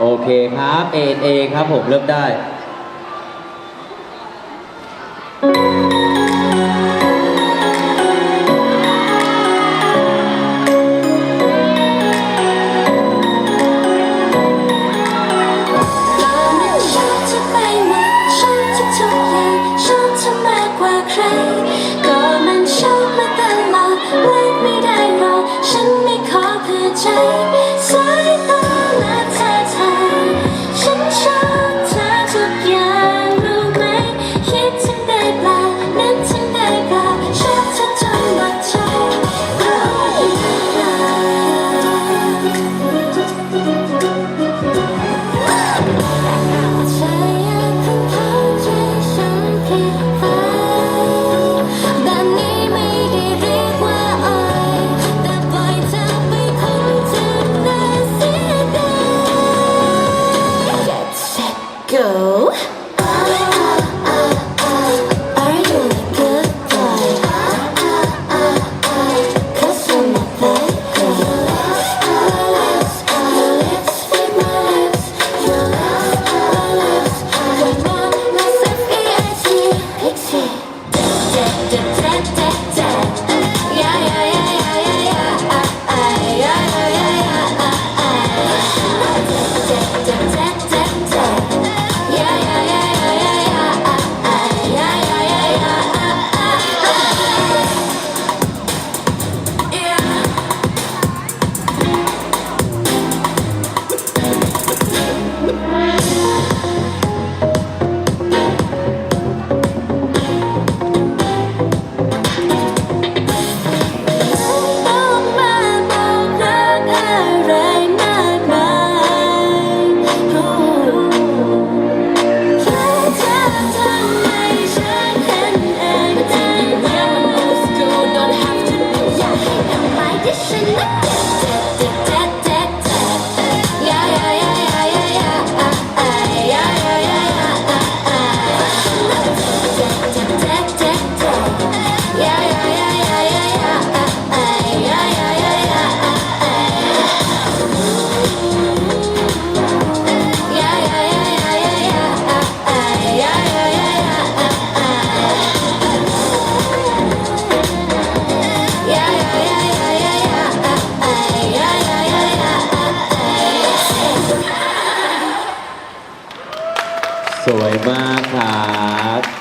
โอเคครับเอเอครับผมเริ่มได้ใคร สวยมากครับ